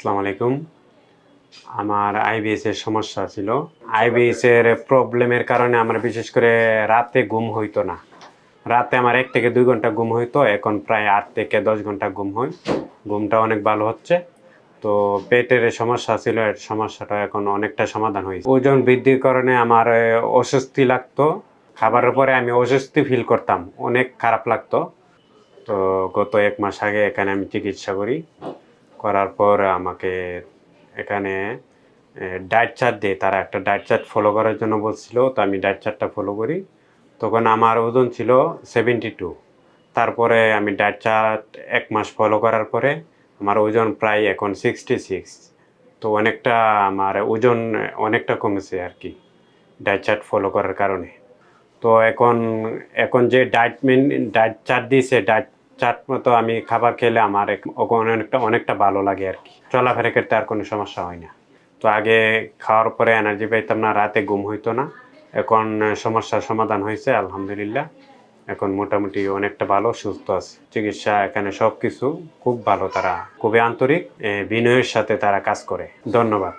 আসসালামু আলাইকুম। আমার আইবিএস এর সমস্যা ছিল। আইবিএস এর প্রবলেমের কারণে আমার বিশেষ করে রাতে ঘুম হইতো না। রাতে আমার এক থেকে দুই ঘণ্টা ঘুম হইতো, এখন প্রায় আট থেকে দশ ঘণ্টা ঘুম হয়। ঘুমটা অনেক ভালো হচ্ছে। তো পেটের সমস্যা ছিল, এর সমস্যাটা এখন অনেকটা সমাধান হয়েছে। ওজন বৃদ্ধির কারণে আমার অস্বস্তি লাগতো। খাবারের পরে আমি অস্বস্তি ফিল করতাম। অনেক খারাপ লাগতো। তো গত এক মাস আগে এখানে আমি চিকিৎসা করি। করার পর আমাকে এখানে ডায়েট চার্ট দিয়ে, তারা একটা ডায়েট চার্ট ফলো করার জন্য বলছিল, তো আমি ডায়েট চার্টটা ফলো করি। তখন আমার ওজন ছিল সেভেন্টি টু তারপরে আমি ডায়েট চার্ট এক মাস ফলো করার পরে আমার ওজন প্রায় এখন সিক্সটি সিক্স তো অনেকটা আমার ওজন অনেকটা কমেছে আর কি, ডায়েট চার্ট ফলো করার কারণে। তো এখন এখন যে ডায়েট মেন ডায়েট চার্ট দিয়েছে, ডায়েট চার্ট মতো আমি খাবার খেলে আমার অনেকটা অনেকটা ভালো লাগে আর কি। চলাফেরা করতে আর কোনো সমস্যা হয় না। তো আগে খাওয়ার পরে এনার্জি পাইতাম না, রাতে ঘুম হইতো না। এখন সমস্যার সমাধান হয়েছে আলহামদুলিল্লাহ। এখন মোটামুটি অনেকটা ভালো, সুস্থ আছে। চিকিৎসা এখানে সব কিছু খুব ভালো, তারা খুবই আন্তরিক বিনয়ের সাথে তারা কাজ করে। ধন্যবাদ।